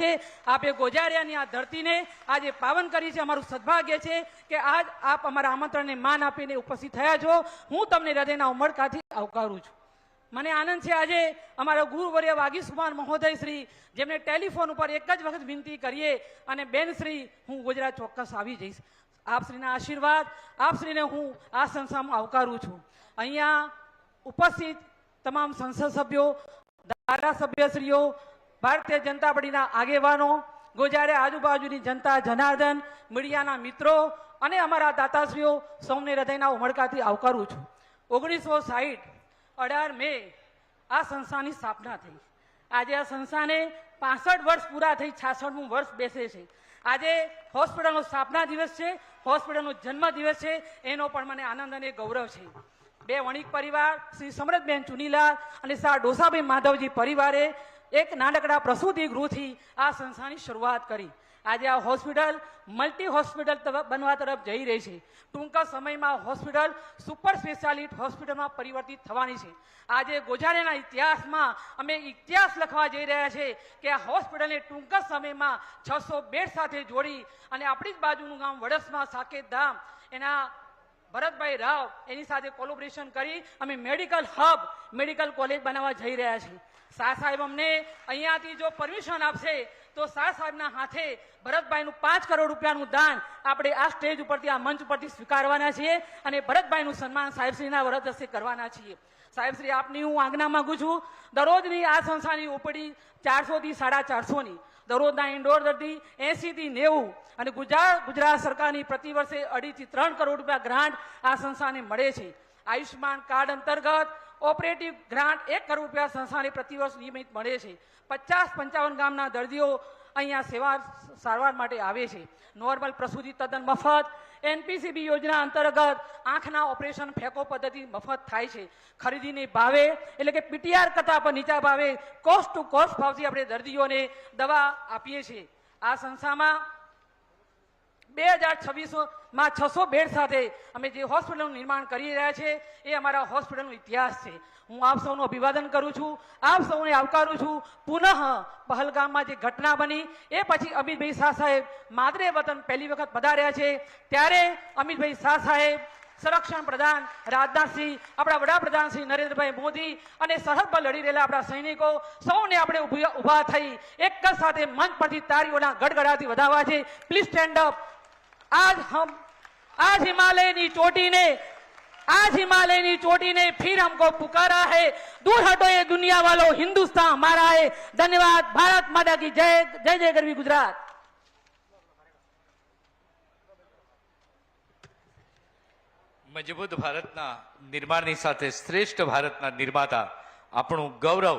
છે. આપે ગોજારિયાની આ ધરતીને આજે પાવન કરી છે. અમારું સદભાગ્ય છે કે આજ આપ અમારા આમંત્રણને માન આપીને ઉપસ્થિત થયા છો. હું તમને હૃદયના ઉમળકાથી આવકારું છું. મને આનંદ છે આજે અમારા ગુરુવર્ય વાગીસુમાન મહોદય શ્રી, જેમને ટેલિફોન ઉપર એક જ વખત વિનંતી કરીએ અને બેન શ્રી, હું ગુજરાત ચોક્કસ આવી જઈશ. આપશ્રીના આશીર્વાદ આપશ્રીને હું આ સંસ્થામાં આવકારું છું. અહીંયા ઉપસ્થિત તમામ સંસદ સભ્યો, ધારાસભ્યશ્રીઓ ભારતીય જનતા પાર્ટીના આગેવાનો, ગોજારે આજુબાજુની જનતા જનાર્દન, મીડિયાના મિત્રો અને અમારા દાતાશ્રીઓ, સૌને હૃદયના ઉમળકાથી આવકારું છું. ઓગણીસો સાહીઠ, અઢાર મે, આ સંસ્થાની સ્થાપના થઈ. આજે આ સંસ્થાને પાસઠ વર્ષ પૂરા થઈ, છાસઠમું વર્ષ બેસે છે. આજે હોસ્પિટલનો સ્થાપના દિવસ છે, હોસ્પિટલનો જન્મ દિવસ છે, એનો પણ મને આનંદ અને ગૌરવ છે. બે વણિક પરિવાર, શ્રી સમરતબેન ચુનીલાલ અને શાહ ડોસાભાઈ માધવજી પરિવારે એક નાનકડા પ્રસૂતિ ગૃહથી આ સંસ્થાની શરૂઆત કરી. આજે આ હોસ્પિટલ મલ્ટી હોસ્પિટલ બનવા તરફ જઈ રહી છે. ટૂંક સમયમાં હોસ્પિટલ સુપર સ્પેશિયાલિટી હોસ્પિટલમાં પરિવર્તિત થવાની છે. આજે ગોજારેના ઇતિહાસમાં અમે ઇતિહાસ લખવા જઈ રહ્યા છે કે આ હોસ્પિટલને ટૂંકા સમયમાં છસો બેડ સાથે જોડી અને આપણી જ બાજુનું ગામ વડસમાં સાકેત ધામ એના ભરતભાઈ રાવ એની સાથે કોલોબરેશન કરી અમે મેડિકલ હબ મેડિકલ કોલેજ બનાવવા જઈ રહ્યા છીએ. શાહ સાહેબ અમને અહીંયાથી જો પરમિશન આપશે, તો શાહ સાહેબના હાથે ભરતભાઈનું પાંચ કરોડ રૂપિયાનું દાન આપણે આ સ્ટેજ ઉપરથી, આ મંચ ઉપરથી સ્વીકારવાના છીએ અને ભરતભાઈનું સન્માન સાહેબશ્રીના વ્રત હસ્તે કરવાના છીએ. સાહેબશ્રી, આપની હું આજ્ઞા માંગુ છું, દરરોજની આ સંસ્થાની ઉપડી ચારસોથી સાડા ચારસોની દરરોજના ઇન્ડોર દર્દી એસી થી નેવું. અને ગુજરાત ગુજરાત સરકારની પ્રતિ વર્ષે અઢીથી ત્રણ કરોડ રૂપિયા ગ્રાન્ટ આ સંસ્થાને મળે છે. આયુષ્યમાન કાર્ડ અંતર્ગત ઓપરેટિવ ગ્રાન્ટ એક કરોડ રૂપિયા સંસ્થાને પ્રતિ વર્ષ નિયમિત મળે છે. પચાસ પંચાવન ગામના દર્દીઓ અહીંયા સેવા સારવાર માટે આવે છે. નોર્મલ પ્રસૂતિ તદ્દન મફત એનપીસીબી યોજના અંતર્ગત આંખના ઓપરેશન ફેકો પદ્ધતિ મફત થાય છે. ખરીદીની ભાવે એટલે કે પીટીઆર કરતા પણ નીચા ભાવે કોસ્ટ ટુ કોસ્ટ ભાવથી આપણે દર્દીઓને દવા આપીએ છીએ. આ સંસ્થામાં બે હજાર છવ્વીસમાં છસો બેડ સાથે અમે જે હોસ્પિટલનું નિર્માણ કરી રહ્યા છે, એ અમારા હોસ્પિટલનો ઇતિહાસ છે. હું આપ સૌનું અભિવાદન કરું છું, આપ સૌને આવકારું છું. પુનઃ પહલગામમાં જે ઘટના બની, એ પછી અમિતભાઈ શાહ સાહેબ માદરે વતન પહેલી વખત પધાર્યા છે. ત્યારે અમિતભાઈ શાહ સાહેબ, સંરક્ષણ પ્રધાન રાજનાથસિંહ આપણા વડાપ્રધાન શ્રી નરેન્દ્રભાઈ મોદી અને સરહદ પર લડી રહેલા આપણા સૈનિકો, સૌને આપણે ઊભી- થઈ એક જ સાથે મંચ પરથી તારીઓના ગડગડાથી વધાવવા છે. પ્લીઝ સ્ટેન્ડ અપ आज हम आज हिमालय की चोटी ने आज हिमालय की चोटी ने फिर हमको पुकारा है दूर हटो ये दुनिया वालों हिंदुस्तान हमारा है धन्यवाद भारत माता की जय जय जय गरवी गुजरात મજબૂત ભારતના નિર્માણની સાથે શ્રેષ્ઠ ભારતના નિર્માતા આપણું ગૌરવ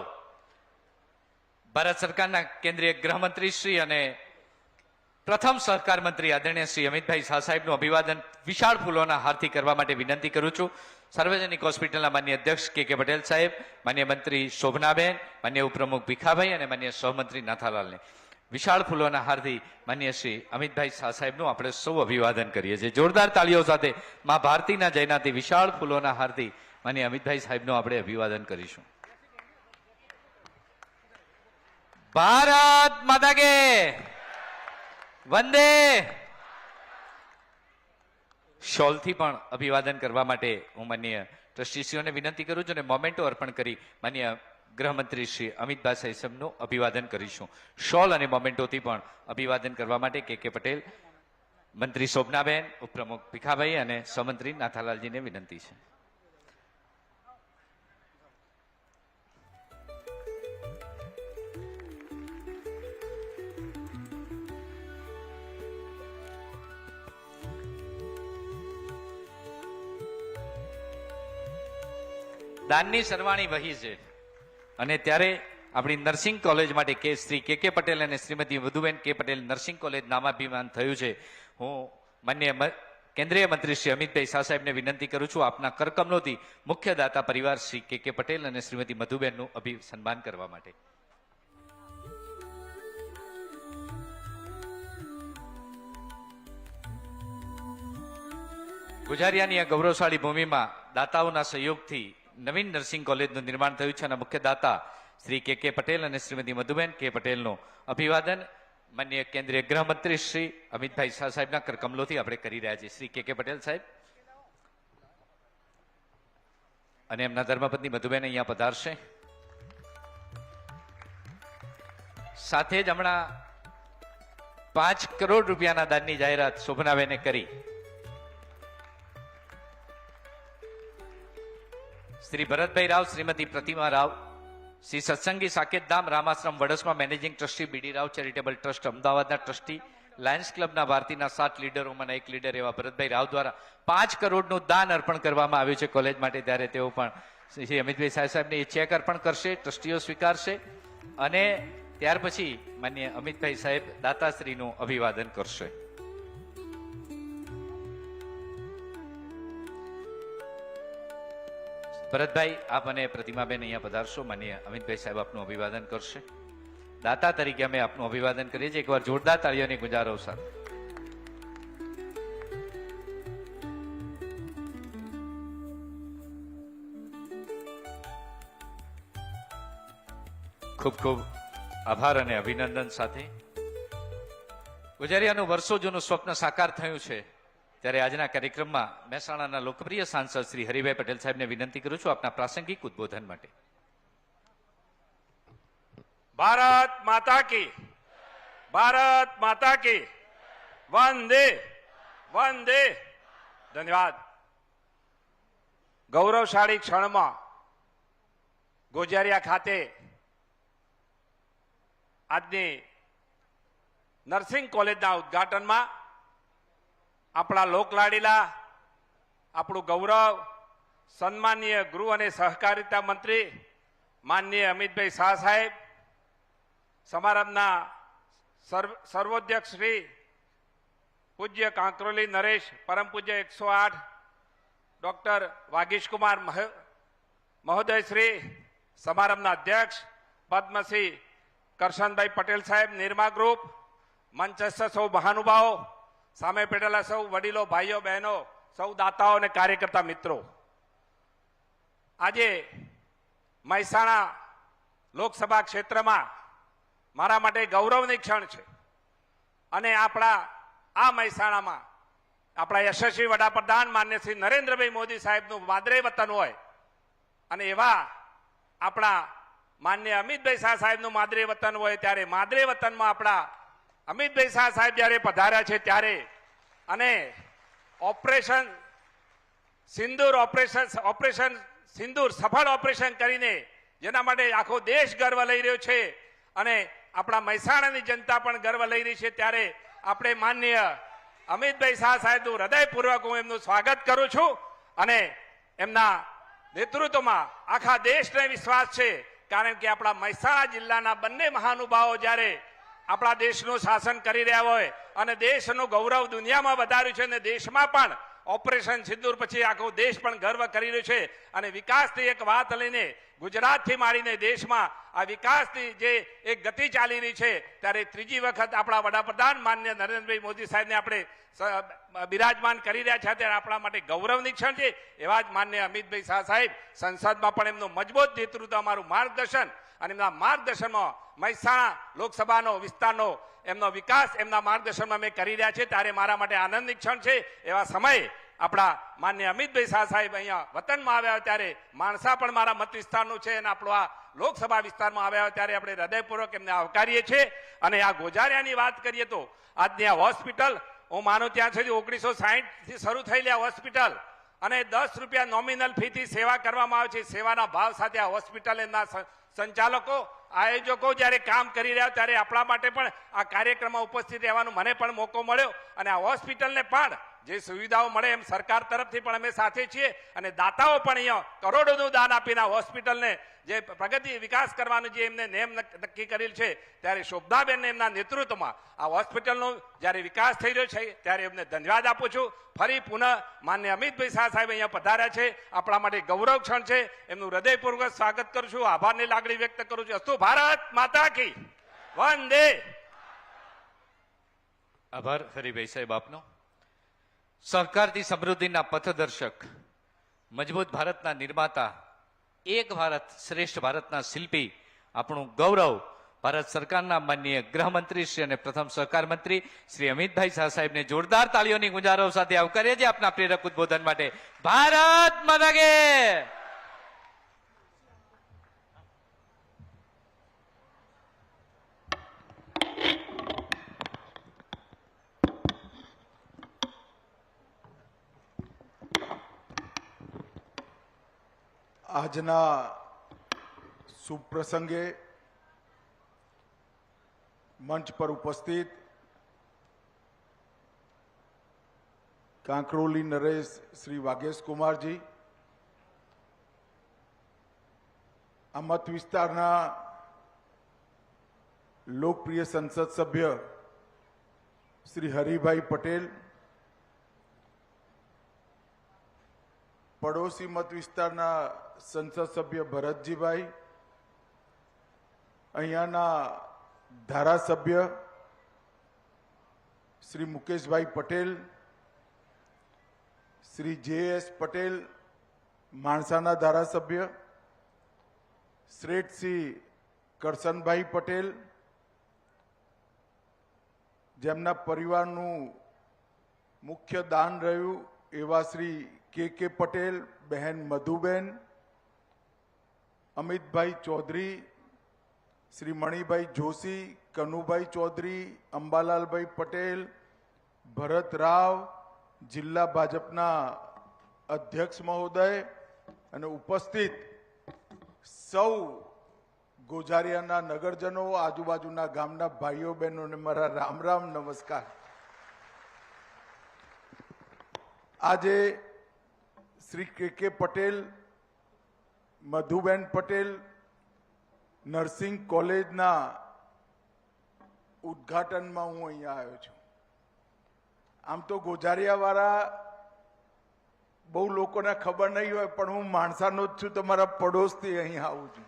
ભારત સરકારના કેન્દ્રીય ગૃહમંત્રી શ્રી અને પ્રથમ સહકાર મંત્રી આદરણીય શ્રી અમિતભાઈ શાહ સાહેબનું અભિવાદન વિશાળ ફૂલોના હારથી કરવા માટે વિનંતી કરું છું. સાર્વજનિક હોસ્પિટલના માન્ય અધ્યક્ષ કે કે પટેલ સાહેબ, માન્ય મંત્રી શોભનાબેન, માન્ય ઉપપ્રમુખ ભીખાભાઈ અને માન્ય સહમંત્રી નાથાલાલને. વિશાળ ફૂલોના હારથી માન્ય શ્રી અમિતભાઈ શાહ સાહેબનું આપણે સૌ અભિવાદન કરીએ છીએ. જોરદાર તાળીઓ સાથે મા ભારતીના જયનાથી વિશાળ ફૂલોના હારથી માન્ય અમિતભાઈ સાહેબનું આપણે અભિવાદન કરીશું. ભારત માતા કે વંદે. શોલથી પણ અભિવાદન કરવા માટે હું માન્ય ટ્રસ્ટીશ્રીઓને વિનંતી કરું છું અને મોમેન્ટો અર્પણ કરી માન્ય ગૃહમંત્રી શ્રી અમિતભાઈ સૈસમનું અભિવાદન કરીશું. શોલ અને મોમેન્ટોથી પણ અભિવાદન કરવા માટે કે કે પટેલ, મંત્રી શોભનાબેન, ઉપપ્રમુખ ભીખાભાઈ અને સહમંત્રી નાથાલાલજીને વિનંતી છે. દાનની સરવાણી વહી છે. અને ત્યારે આપણી નર્સિંગ કોલેજ માટે કે શ્રી કે કે પટેલ અને શ્રીમતી વધુબેન કે પટેલ નર્સિંગ કોલેજ નામાભિમાન થયું છે. હું માન્ય કેન્દ્રીય મંત્રી શ્રી અમિતભાઈ શાહ સાહેબને વિનંતી કરું છું આપના કરકમલોથી મુખ્ય દાતા પરિવાર શ્રી કે કે પટેલ અને શ્રીમતી મધુબેનનું અભિ સન્માન કરવા માટે. ગુજારિયાની આ ગૌરવશાળી ભૂમિમાં દાતાઓના સહયોગથી નવીન નર્સિંગ કોલેજનું નિર્માણ થયું છે અને મુખ્ય દાતા શ્રી કે કે પટેલ અને શ્રીમતી મધુબેન કે પટેલનું અભિવાદન. માન્ય કેન્દ્રીય ગૃહમંત્રી શ્રી અમિતભાઈ શાહ સાહેબના કરકમલોથી આપણે કરી રહ્યા છીએ. શ્રી કે કે પટેલ સાહેબ. અને એમના ધર્મપત્ની મધુબેન અહીંયા પધારશે. સાથે જ હમણાં પાંચ કરોડ રૂપિયાના દાનની જાહેરાત શોભનાબેને કરી. શ્રી ભરતભાઈ રાવ, શ્રીમતી પ્રતિમા Rao, Shri Satsangi Saketdham Ramashram વડસમાં managing trustee BD Rao, charitable trust અમદાવાદના ટ્રસ્ટી, લાયન્સ ક્લબના ભારતીના સાત લીડરોમાંના એક લીડર એવા ભરતભાઈ રાવ દ્વારા પાંચ કરોડનું દાન અર્પણ કરવામાં આવ્યું છે કોલેજ માટે. ત્યારે તેઓ પણ શ્રી અમિતભાઈ સાહેબ સાહેબને એ ચેક અર્પણ કરશે, ટ્રસ્ટીઓ સ્વીકારશે અને ત્યાર પછી માન્ય અમિતભાઈ સાહેબ દાતાશ્રીનું અભિવાદન કરશે. ભરતભાઈ, આપ અને પ્રતિમાબેન અહીંયા પધારશો. માન્ય અમિતભાઈ સાહેબ આપનું અભિવાદન કરશે. દાતા તરીકે અમે આપનું અભિવાદન કરીએ છીએ. એકવાર જોરદાર તાળીઓની ગુજારો સાથે ખૂબ ખૂબ આભાર અને અભિનંદન સાથે. ગુજારિયાનું વર્ષો જૂનું સ્વપ્ન સાકાર થયું છે. ત્યારે આજના કાર્યક્રમમાં મહેસાણાના લોકપ્રિય સાંસદ શ્રી હરિભાઈ પટેલ સાહેબને વિનંતી કરું છું આપના પ્રાસંગિક ઉદબોધન માટે. ભારત માતા કી. ભારત માતા કી. વંદે. વંદે. ધન્યવાદ. ગૌરવશાળી ક્ષણમાં ગોજારિયા ખાતે આજની નર્સિંગ કોલેજના ઉદ્ઘાટનમાં આપણા લોકલાડીલા, આપણું ગૌરવ, સન્માનીય ગૃહ અને સહકારિતા મંત્રી, માનનીય અમિતભાઈ શાહ સાહેબ, સમારંભના સર્વ- સર્વોધ્યક્ષ શ્રી પૂજ્ય કાંકરોલી નરેશ, પરમ પૂજ્ય એકસો આઠ, ડૉક્ટર વાગીશકુમાર મહ- મહોદય શ્રી, સમારંભના અધ્યક્ષ, પદ્મશ્રી કરશનભાઈ પટેલ સાહેબ, નિર્મા ગ્રુપ, મંચસ્થ સૌ મહાનુભાવો સામે પેટેલા સૌ વડીલો, ભાઈઓ, બહેનો, સૌ દાતાઓ અને કાર્યકર્તા મિત્રો. આજે મહેસાણા લોકસભા ક્ષેત્રમાં મારા માટે ગૌરવની ક્ષણ છે. અને આપણા આ મહેસાણામાં આપણા યશસ્વી વડાપ્રધાન માન્ય શ્રી નરેન્દ્રભાઈ મોદી સાહેબનું માદરે વતન હોય અને એવા આપણા માન્ય અમિતભાઈ શાહ સાહેબનું માદરે વતન હોય, ત્યારે માદરે વતનમાં આપણા અમિતભાઈ શાહ સાહેબ જ્યારે પધાર્યા છે ત્યારે અને ઓપરેશન સિંદૂર ઓપરેશન ઓપરેશન સિંદૂર, સફળ ઓપરેશન કરીને જેના માટે આખો દેશ ગર્વ લઈ રહ્યો છે અને આપણા મહેસાણાની જનતા પણ ગર્વ લઈ રહી છે, ત્યારે આપણે માનનીય અમિતભાઈ શાહ સાહેબનું હૃદયપૂર્વક હું એમનું સ્વાગત કરું છું અને એમના નેતૃત્વમાં આખા દેશને વિશ્વાસ છે, કારણ કે આપણા મહેસાણા જિલ્લાના બંને મહાનુભાવો જ્યારે આપણા દેશનું શાસન કરી રહ્યા હોય અને દેશનું ગૌરવ દુનિયામાં વધાર્યું છે અને દેશમાં પણ ઓપરેશન સિંદૂર પછી આખો દેશ પણ ગર્વ કરી રહ્યો છે. અને વિકાસની એક વાત લઈને ગુજરાતથી મારીને દેશમાં આ વિકાસની જે એક ગતિ ચાલી રહી છે, ત્યારે ત્રીજી વખત આપણા વડાપ્રધાન માન્ય નરેન્દ્રભાઈ મોદી સાહેબને આપણે બિરાજમાન કરી રહ્યા છે ત્યારે આપણા માટે ગૌરવની ક્ષણ છે. એવા જ માન્ય અમિતભાઈ શાહ સાહેબ સંસદમાં પણ એમનું મજબૂત નેતૃત્વ, અમારું માર્ગદર્શન અને એમના માર્ગદર્શનમાં મહેસાણા લોકસભાનો વિસ્તારનો એમનો વિકાસ એમના માર્ગદર્શનમાં મેં કરી રહ્યા છે ત્યારે મારા માટે આનંદની ક્ષણ છે. એવા સમયે આપણા માન્ય અમિતભાઈ શાહ સાહેબ અહીંયા વતનમાં આવ્યા ત્યારે માણસા પણ મારા મત વિસ્તારનું છે અને આપણો આ લોકસભા વિસ્તારમાં આવ્યા ત્યારે આપણે હૃદયપૂર્વક એમને આવકારીએ છીએ. અને આ ગોજારિયાની વાત કરીએ તો આજની આ હોસ્પિટલ, હું માનું ત્યાં સુધી ઓગણીસો સાહીઠથી શરૂ થયેલી હોસ્પિટલ અને દસ રૂપિયા નોમિનલ ફીથી સેવા કરવામાં આવે છે. સેવાના ભાવ સાથે આ હોસ્પિટલના સંચાલકો, આયોજકો જ્યારે કામ કરી રહ્યા ત્યારે આપણા માટે પણ આ કાર્યક્રમમાં ઉપસ્થિત રહેવાનો મને પણ મોકો મળ્યો. અને આ હોસ્પિટલને પણ જે સુવિધાઓ મળે એમ સરકાર તરફથી પણ અમે સાથે છીએ અને દાતાઓ પણ અહીંયા કરોડોનું દાન આપીને હોસ્પિટલને જે પ્રગતિ વિકાસ કરવાનું જે એમને નેમ નક્કી કરેલ છે, ત્યારે શોભનાબેન એમના નેતૃત્વમાં આ હોસ્પિટલનો જ્યારે વિકાસ થઈ રહ્યો છે, ત્યારે એમને ધન્યવાદ આપું છું. ફરી પુનઃ માન્ય અમિતભાઈ શાહ સાહેબ અહીંયા પધાર્યા છે. આપણા માટે ગૌરવ ક્ષણ છે. એમનું હૃદયપૂર્વક સ્વાગત કરું છું. આભારની લાગણી વ્યક્ત કરું છું. અસ્તુ ભારત માતા કી. વંદે. આભાર હરિભાઈ સાહેબ આપનો. સહકારથી સમૃદ્ધિના પથદર્શક, મજબૂત ભારતના નિર્માતા, એક ભારત શ્રેષ્ઠ ભારતના શિલ્પી, આપણું ગૌરવ ભારત સરકારના માનનીય ગૃહમંત્રી શ્રી અને પ્રથમ સહકાર મંત્રી શ્રી અમિતભાઈ શાહ સાહેબને જોરદાર તાળીઓની ગુંજારો સાથે આવકારીએ છીએ આપના પ્રેરક ઉદબોધન માટે. ભારત માતા આજના સુપ્રસંગે મંચ પર ઉપસ્થિત કાંકરોલી નરેશ શ્રી વાઘેશ કુમારજી, આ મત વિસ્તારના લોકપ્રિય સંસદ સભ્ય શ્રી હરિભાઈ પટેલ પડોશી મત વિસ્તારના સંસદ સભ્ય ભરતજીભાઈ, અહીંયાના ધારાસભ્ય શ્રી મુકેશભાઈ પટેલ, શ્રી જે એસ પટેલ, માણસાના ધારાસભ્ય શ્રેષ્ઠ કરશનભાઈ પટેલ, જેમના પરિવારનું મુખ્ય દાન રહ્યું એવા શ્રી કે કે પટેલ, બહેન મધુબેન, અમિતભાઈ ચૌધરી, શ્રી મણિભાઈ જોશી, કનુભાઈ ચૌધરી, અંબાલાલભાઈ પટેલ, ભરત રાવ, જિલ્લા ભાજપના અધ્યક્ષ મહોદય અને ઉપસ્થિત સૌ ગોજારિયાના નગરજનો, આજુબાજુના ગામના ભાઈઓ, બહેનોને મારા રામ રામ નમસ્કાર. આજે શ્રી કે કે પટેલ, મધુબેન પટેલ, નર્સિંગ કોલેજના ઉદ્ઘાટનમાં હું અહીંયા આવ્યો છું. આમ તો ગોજારિયાવાળા બહુ લોકોને ખબર નહીં હોય, પણ હું માણસાનો જ છું તમારા પડોશથી અહીં આવું છું.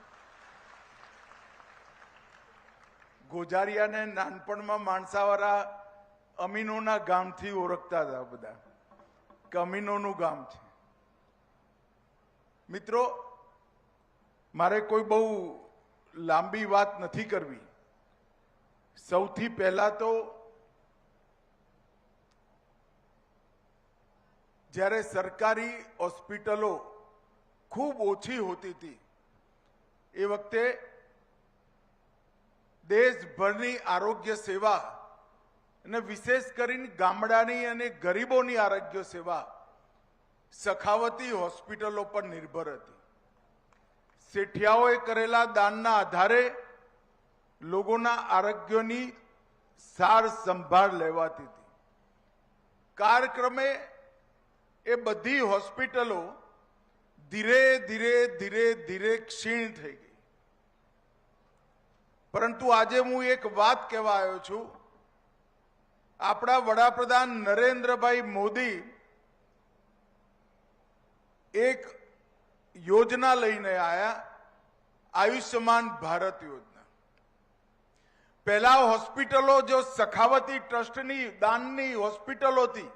ગોજારિયાને નાનપણમાં માણસાવાળા અમીનોના ગામથી ઓળખતા હતા બધા. કે અમીનોનું ગામ છે. મિત્રો, મારે કોઈ બહુ લાંબી વાત નથી કરવી. સૌથી પહેલા તો જ્યારે સરકારી હોસ્પિટલો ખૂબ ઓછી હોતી હતી, એ વખતે દેશભરની આરોગ્ય સેવા અને વિશેષ કરીને ગામડાની અને ગરીબોની આરોગ્ય સેવા સખાવતી હોસ્પિટલો પર નિર્ભર હતી. શેઠિયાઓએ કરેલા દાનના આધારે લોકોના આરોગ્યની સાર સંભાળ લેવાતી હતી. કાર્યક્રમે એ બધી હોસ્પિટલો ધીરે ધીરે ધીરે ધીરે ક્ષીણ થઈ ગઈ. પરંતુ આજે હું એક વાત કહેવા આવ્યો છું. આપણા વડાપ્રધાન નરેન્દ્રભાઈ મોદી એક યોજના લઈને આયા આયુષ્યમાન ભારત યોજના. પહેલા હોસ્પિટલો જો સખાવતી ટ્રસ્ટની, દાનની હોસ્પિટલો હતી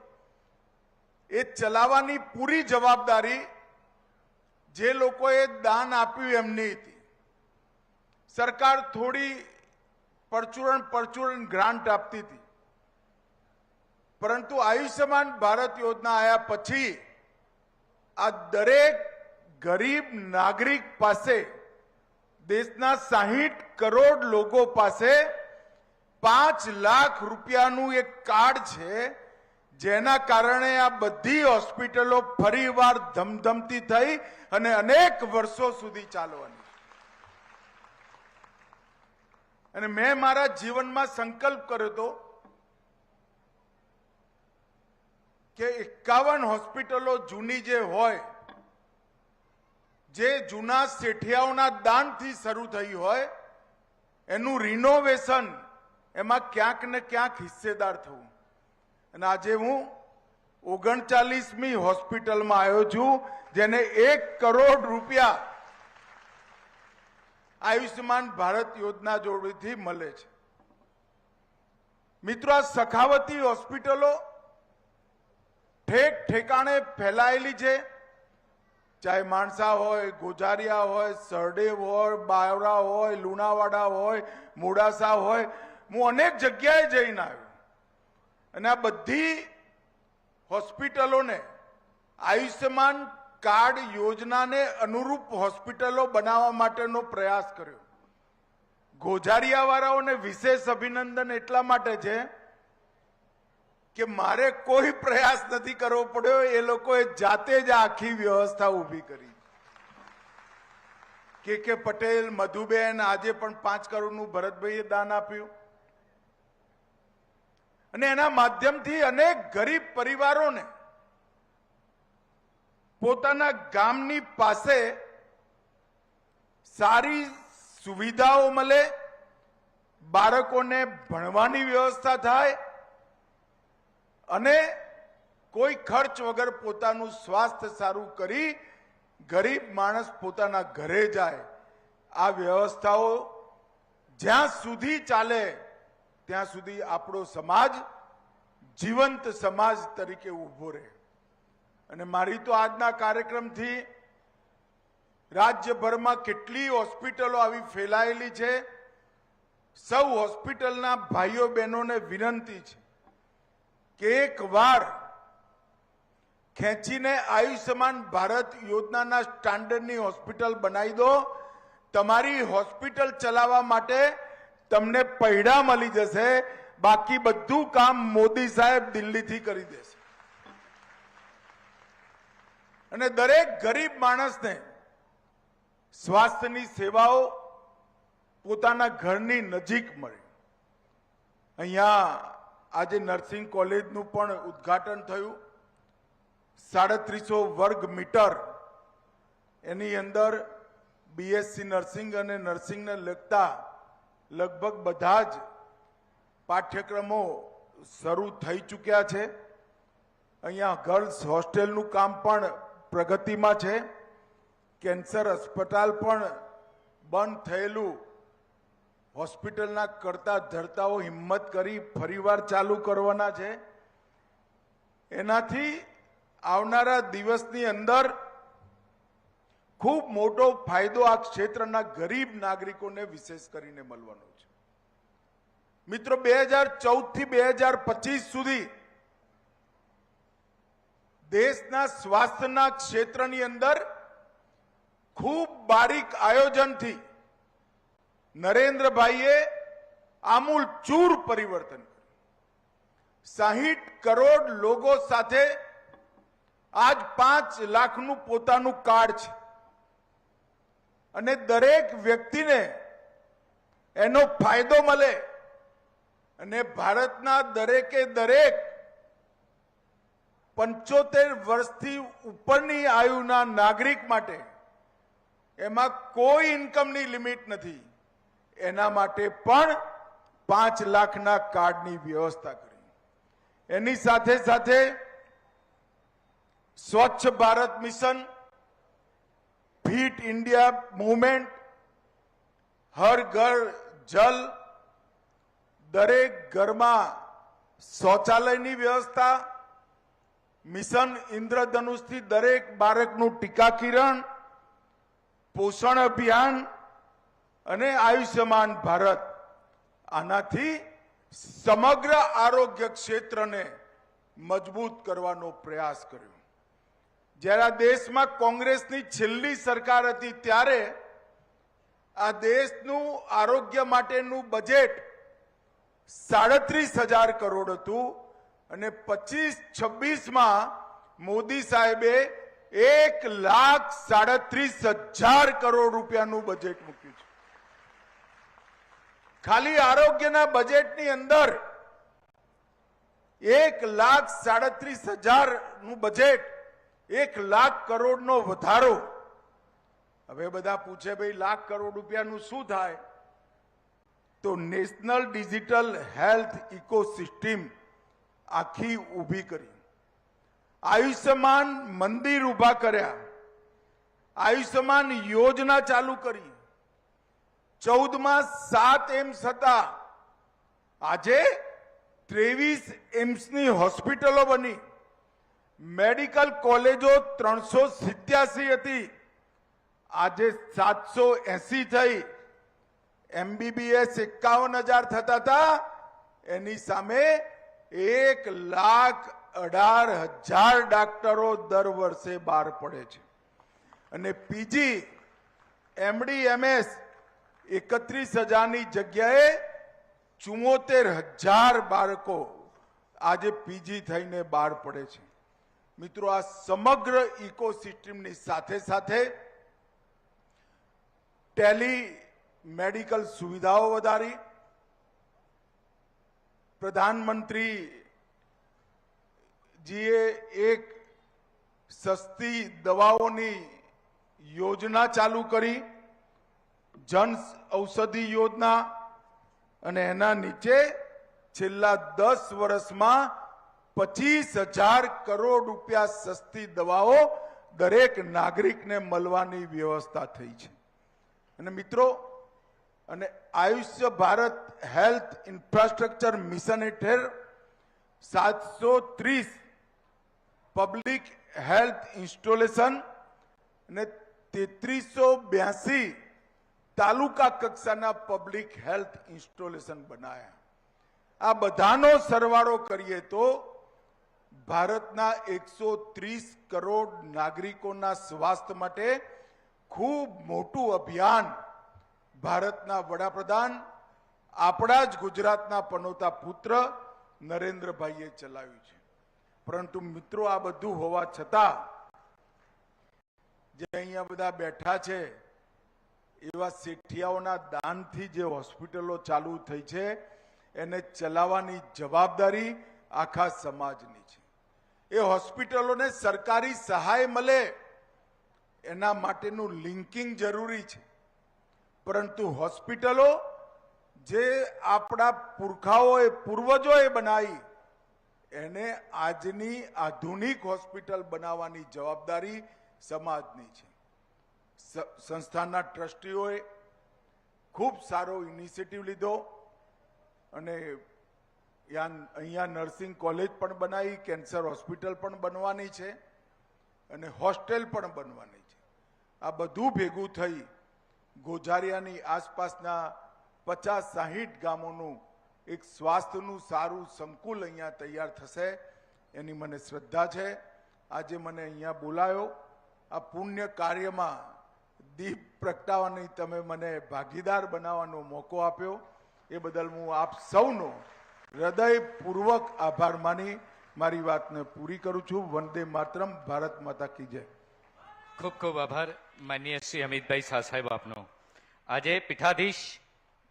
એ ચલાવવાની પૂરી જવાબદારી જે લોકોએ દાન આપ્યું એમની હતી. સરકાર થોડી પરચુરણ પરચુરણ ગ્રાન્ટ આપતી હતી. પરંતુ આયુષ્યમાન ભારત યોજના આવ્યા પછી આ દરેક ગરીબ નાગરિક પાસે, દેશના સાહીઠ કરોડ લોકો પાસે પાંચ લાખ રૂપિયાનું એક કાર્ડ છે, જેના કારણે આ બધી હોસ્પિટલો ફરીવાર ધમધમતી થઈ અને અનેક વર્ષો સુધી ચાલવાની. અને મેં મારા જીવનમાં સંકલ્પ કર્યો હતો કે એકાવન હોસ્પિટલો જૂની જે હોય, જે જૂના શેઠિયાઓના દાનથી શરૂ થઈ હોય, એનું રિનોવેશન એમાં ક્યાંક ને ક્યાંક હિસ્સેદાર થવું. અને આજે હું ઓગણચાલીસમી હોસ્પિટલમાં આવ્યો છું, જેને એક કરોડ રૂપિયા આયુષ્યમાન ભારત યોજના જોડેથી મળે છે. મિત્રો, આ સખાવતી હોસ્પિટલો ઠેક ઠેકાણે ફેલાયેલી છે. ચાહે માણસા હોય, ગોજારિયા હોય સરડેવ હોય, બાવરા હોય, લુણાવાડા હોય, મોડાસા હોય, હું અનેક જગ્યાએ જઈને આવ્યો. અને આ બધી હોસ્પિટલોને, આયુષ્યમાન કાર્ડ યોજનાને અનુરૂપ હોસ્પિટલો બનાવવા માટેનો પ્રયાસ કર્યો. ગોઝારિયાવાળાઓને વિશેષ અભિનંદન એટલા માટે છે કે મારે કોઈ પ્રયાસ નથી કરવો પડ્યો, એ લોકોએ જાતે જ આખી વ્યવસ્થા ઊભી કરી. કે કે પટેલ, મધુબેન આજે પણ પાંચ કરોડનું ભરતભાઈએ દાન આપ્યું. અને એના માધ્યમથી અનેક ગરીબ પરિવારોને પોતાના ગામની પાસે સારી સુવિધાઓ મળે, બાળકોને ભણવાની વ્યવસ્થા થાય અને કોઈ ખર્ચ વગર પોતાનું સ્વાસ્થ્ય સારું કરી ગરીબ માણસ પોતાના ઘરે જાય, આ વ્યવસ્થાઓ જ્યાં સુધી ચાલે, ત્યાં સુધી આપણો સમાજ જીવંત સમાજ તરીકે ઊભો રહે. અને મારી તો આજના કાર્યક્રમથી રાજ્યભરમાં કેટલી હોસ્પિટલો આવી ફેલાયેલી છે. સૌ હોસ્પિટલના ભાઈઓ બહેનોને વિનંતી છે. કે એક વાર ખેંચીને આયુષ્યમાન ભારત યોજનાના સ્ટાન્ડર્ડની હોસ્પિટલ બનાવી દો. તમારી હોસ્પિટલ ચલાવવા માટે તમને પૈડા મળી જશે. બાકી બધું કામ મોદી સાહેબ દિલ્હીથી કરી દેશે. અને દરેક ગરીબ માણસને સ્વાસ્થ્યની સેવાઓ પોતાના ઘરની નજીક મળે. અહીંયા આજે નર્સિંગ કોલેજનું પણ ઉદ્ઘાટન થયું. સાડત્રીસો વર્ગ મીટર એની અંદર બીએસસી નર્સિંગ અને નર્સિંગને લગતા લગભગ બધા જ પાઠ્યક્રમો શરૂ થઈ ચૂક્યા છે. અહીંયા ગર્લ્સ હોસ્ટેલનું કામ પણ પ્રગતિમાં છે. કેન્સર અસ્પતાલ પણ બંધ થયેલું હોસ્પિટલના કરતા ધરતાઓ હિંમત કરી ફરીવાર ચાલુ કરવાના છે. એનાથી આવનારા દિવસની અંદર ખૂબ મોટો ફાયદો આ ક્ષેત્રના ગરીબ નાગરિકોને વિશેષ કરીને મળવાનો છે. મિત્રો, બે હજાર ચૌદથી બે હજાર પચીસ સુધી દેશના સ્વાસ્થ્યના ક્ષેત્રની અંદર ખૂબ બારીક આયોજનથી નરેન્દ્રભાઈએ આમૂલ ચૂર પરિવર્તન કર્યું. સાહીઠ કરોડ લોકો સાથે આજ પાંચ લાખનું પોતાનું કાર્ડ છે. અને દરેક વ્યક્તિને એનો ફાયદો મળે અને ભારતના દરેકે દરેક પંચોતેર વર્ષથી ઉપરની આયુના નાગરિક માટે એમાં કોઈ ઇન્કમની લિમિટ નથી. એના માટે પણ પાંચ લાખના કાર્ડની વ્યવસ્થા કરી. એની સાથે સાથે Swachh Bharat mission, fit India movement, Har Ghar Jal, દરેક ઘરમાં શૌચાલયની વ્યવસ્થા, મિશન ઇન્દ્રધનુષથી દરેક બાળકનું ટીકા કિરણ પોષણ અભિયાન અને આયુષ્યમાન ભારત. આનાથી સમગ્ર આરોગ્ય ક્ષેત્રને મજબૂત કરવાનો પ્રયાસ કર્યો. જ્યારે દેશમાં કોંગ્રેસની છેલ્લી સરકાર હતી ત્યારે આ દેશનું આરોગ્ય માટેનું બજેટ સાડત્રીસ હજાર કરોડ હતું અને પચીસ છવ્વીસમાં મોદી સાહેબે એક લાખ સાડત્રીસ હજાર કરોડ રૂપિયાનું બજેટ મૂક્યું. ખાલી આરોગ્યના બજેટની અંદર એક લાખ સાડત્રીસ હજારનું બજેટ એક લાખ કરોડનો વધારો. હવે બધા પૂછે ભાઈ લાખ કરોડ રૂપિયાનું શું થાય? તો નેશનલ ડિજિટલ હેલ્થ ઇકોસિસ્ટમ આખી ઊભી કરી. આયુષ્યમાન મંદિર ઊભા કર્યા. આયુષ્યમાન યોજના ચાલુ કરી. ચૌદમાં સાત એમ્સ હતા આજે ત્રેવીસ એમ્સની હોસ્પિટલો બની. મેડિકલ કોલેજો ત્રણસો સિત્યાસી હતી. આજે સાતસો એસી થઈ. એમબીબીએસ એકાવન હજાર થતા હતા. એની સામે એક લાખ અઢાર હજાર ડાક્ટરો દર વર્ષે બહાર પડે છે. અને પીજી એમડી એમએસ એકત્રીસ હજારની જગ્યાએ ચુમ્મોતેર હજાર બાળકો આજે પીજી થઈને બહાર પડે છે. મિત્રો, આ સમગ્ર ઇકોસિસ્ટમની સાથે સાથે ટેલી મેડિકલ સુવિધાઓ વધારી, પ્રધાનમંત્રી જીએ એક સસ્તી દવાઓની યોજના ચાલુ કરી જન ઔષધિ યોજના અને એના નીચે છેલ્લા દસ વર્ષમાં પચીસ હજાર કરોડ રૂપિયા સસ્તી દવાઓ દરેક નાગરિકને મળવાની વ્યવસ્થા થઈ છે. અને મિત્રો, અને આયુષ્ય ભારત હેલ્થ ઇન્ફ્રાસ્ટ્રક્ચર મિશન હેઠળ સાતસો ત્રીસ પબ્લિક હેલ્થ ઇન્સ્ટોલેશન અને તેત્રીસો બ્યાસી તાલુકા કક્ષાના પબ્લિક હેલ્થ ઇન્સ્ટોલેશન બનાયા. આ બધાનો સરવાળો કરીએ તો ભારતના એકસો ત્રીસ કરોડ નાગરિકોના સ્વાસ્થ્ય માટે ખૂબ મોટું અભિયાન ભારતના વડાપ્રધાન, આપણા જ ગુજરાતના પનોતા પુત્ર નરેન્દ્રભાઈએ ચલાવ્યું છે. પરંતુ મિત્રો આ બધું હોવા છતાં જે અહીંયા બધા બેઠા છે એવા શેઠિયાઓના દાનથી જે હોસ્પિટલો ચાલુ થઈ છે, એને ચલાવવાની જવાબદારી આખા સમાજની છે. એ હોસ્પિટલોને સરકારી સહાય મળે, એના માટેનું લિંકિંગ જરૂરી છે. પરંતુ હોસ્પિટલો જે આપણા પુરખાઓએ પૂર્વજોએ બનાવી, એને આજની આધુનિક હોસ્પિટલ બનાવવાની જવાબદારી સમાજની છે. સંસ્થાના ટ્રસ્ટીઓએ ખૂબ સારો ઇનિશિયેટિવ લીધો અને અહીંયા નર્સિંગ કોલેજ પણ બનાવી, કેન્સર હોસ્પિટલ પણ બનવાની છે અને હોસ્ટેલ પણ બનવાની છે. આ બધું ભેગું થઈ ગોઝારિયાની આસપાસના પચાસ સાહીઠ ગામોનું એક સ્વાસ્થ્યનું સારું સંકુલ અહીંયા તૈયાર થશે એની મને શ્રદ્ધા છે. આજે મને અહીંયા બોલાયો. આ પુણ્ય કાર્યમાં દીપ પ્રગટાવવાની તમે મને ભાગીદાર બનાવવાનો મોકો આપ્યો. એ બદલ હું આપ સૌનો હૃદયપૂર્વક આભાર માની મારી વાતને પૂરી કરું છું. વંદે માતરમ, ભારત માતા કી જય. ખૂબ ખૂબ આભાર. માનનીય શ્રી અમિતભાઈ શાહ સાહેબ આપનો. આજે પીઠાધીશ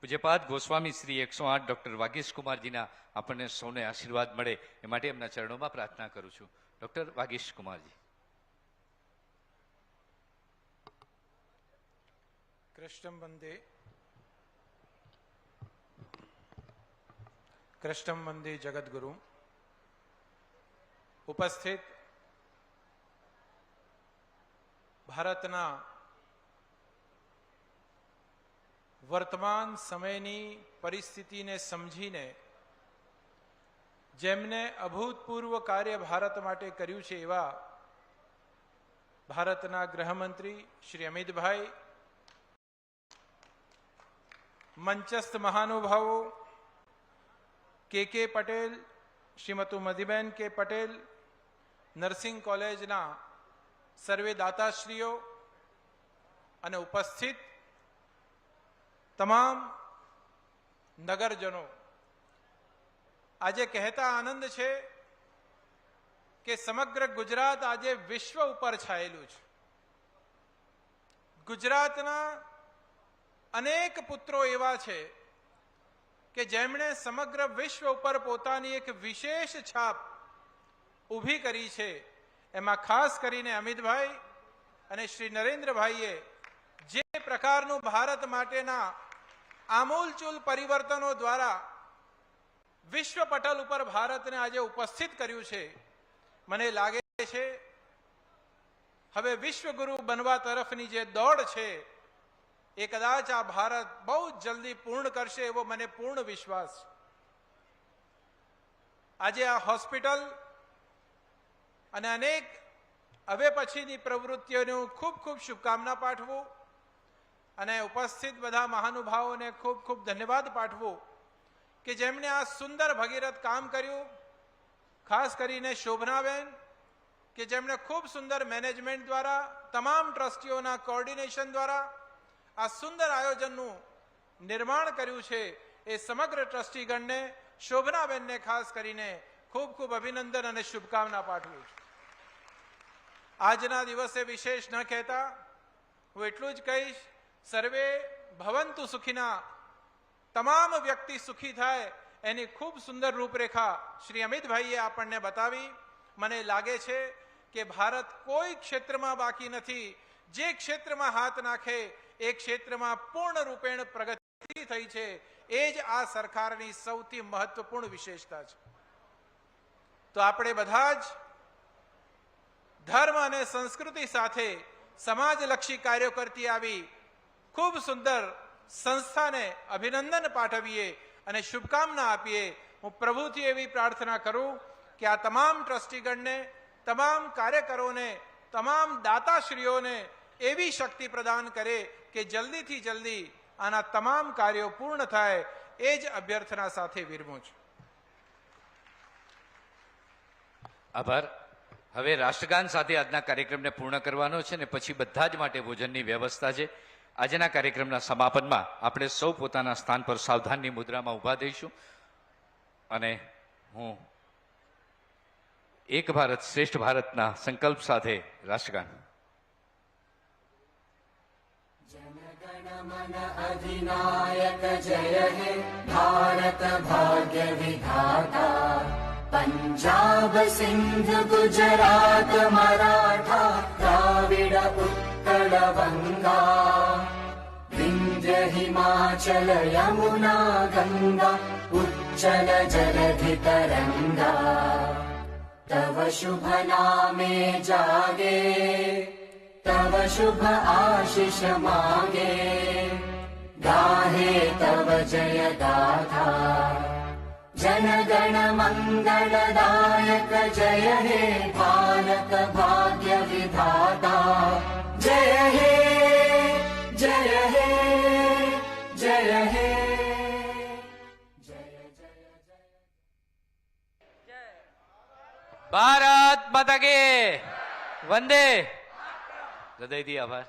પૂજ્યપાદ ગોસ્વામી શ્રી એકસો આઠ ડૉક્ટર વાગીશ કુમારજીના આપણને સૌને આશીર્વાદ મળે એ માટે એમના ચરણોમાં પ્રાર્થના કરું છું. ડૉક્ટર વાગીશ કુમારજી. કૃષ્ણમ વંદે કૃષ્ણમ વંદે જગદગુરુ ઉપસ્થિત ભારતના વર્તમાન સમયની પરિસ્થિતિને સમજીને જેમને અભૂતપૂર્વ કાર્ય ભારત માટે કર્યું છે એવા ભારતના ગૃહમંત્રી શ્રી અમિતભાઈ મંચસ્થ મહાનુભાવો, કે કે પટેલ, શ્રીમતી મધીબેન કે પટેલ, નર્સિંગ કોલેજના સર્વે દાતાશ્રીઓ અને ઉપસ્થિત તમામ નગરજનો. આજે કહેતા આનંદ છે કે સમગ્ર ગુજરાત આજે વિશ્વ ઉપર છાયેલું છે. ગુજરાતના અનેક પુત્રો એવા છે કે જેમણે સમગ્ર વિશ્વ ઉપર પોતાની એક વિશેષ છાપ ઊભી કરી છે. એમાં ખાસ કરીને અમિતભાઈ અને શ્રી નરેન્દ્રભાઈએ જે પ્રકારનું ભારત માટેના આમૂલચૂલ પરિવર્તનો દ્વારા વિશ્વ પટલ ઉપર ભારતને આજે ઉપસ્થિત કર્યું છે, મને લાગે છે. હવે વિશ્વગુરુ બનવા તરફની જે દોડ છે એ કદાચ આ ભારત બહુ જલ્દી પૂર્ણ કરશે એવો મને પૂર્ણ વિશ્વાસ છે. આજે આ હોસ્પિટલ અને અનેક હવે પછીની પ્રવૃત્તિઓને હું ખૂબ ખૂબ શુભકામના પાઠવું અને ઉપસ્થિત બધા મહાનુભાવોને ખૂબ ખૂબ ધન્યવાદ પાઠવું કે જેમણે આ સુંદર ભગીરથ કામ કર્યું, ખાસ કરીને શોભનાબેન, કે જેમણે ખૂબ સુંદર મેનેજમેન્ટ દ્વારા, તમામ ટ્રસ્ટીઓના કોર્ડિનેશન દ્વારા આ સુંદર આયોજનનું નિર્માણ કર્યું છે એ સમગ્ર ટ્રસ્ટીગણને, શોભનાબેનને ખાસ કરીને ખૂબ ખૂબ અભિનંદન અને શુભકામના પાઠવું છું. આજના દિવસે વિશેષ ન કહેતા, હું એટલું જ કહીશ, સર્વે ભવંતુ સુખીના, તમામ વ્યક્તિ સુખી થાય એની ખૂબ સુંદર રૂપરેખા શ્રી અમિતભાઈએ આપણને બતાવી. મને લાગે છે કે ભારત કોઈ ક્ષેત્રમાં બાકી નથી. જે ક્ષેત્રમાં હાથ નાખે એ ક્ષેત્રમાં પૂર્ણ રૂપેણ પ્રગતિ થઈ છે. એ જ આ સરકારની સૌથી મહત્વપૂર્ણ વિશેષતા છે. તો આપણે બધા જ ધર્મ અને સંસ્કૃતિ સાથે સમાજલક્ષી કાર્યો કરતી આવી ખૂબ સુંદર સંસ્થાને અભિનંદન પાઠવીએ અને શુભકામના આપીએ. હું પ્રભુથી એવી પ્રાર્થના કરું કે આ તમામ ટ્રસ્ટીગણને, તમામ કાર્યકરોને, તમામ દાતાશ્રીઓને એવી શક્તિ પ્રદાન કરે કે જલ્દીથી જલ્દી આના તમામ કાર્યો પૂર્ણ થાય એ જ અભ્યર્થના સાથે વિરમું છું. આભાર. હવે રાષ્ટ્રગાન સાથે આજના કાર્યક્રમને પૂર્ણ કરવાનો છે ને પછી બધા જ માટે ભોજનની વ્યવસ્થા છે. આજના કાર્યક્રમના સમાપનમાં આપણે સૌ પોતાના સ્થાન પર સાવધાનની મુદ્રામાં ઊભા દઈશું અને હું એક ભારત શ્રેષ્ઠ ભારતના સંકલ્પ સાથે રાષ્ટ્રગાન अधिनायक जय हे भारत भाग्य विधाता पञ्जाब सिन्ध गुजरात मराठा द्राविड उत्कल बङ्गा विन्ध्य हिमाचल यमुना गङ्गा उच्चल जलधितरङ्गा तव शुभ नामे जागे तव शुभ आशिष मागे गाहे तव जय गाथा जनगण मङ्गलदायक जय हे भारत भाग्य विधाता जय हे जय हे जय हे भारत मतगे वन्दे હૃદયથી આભાર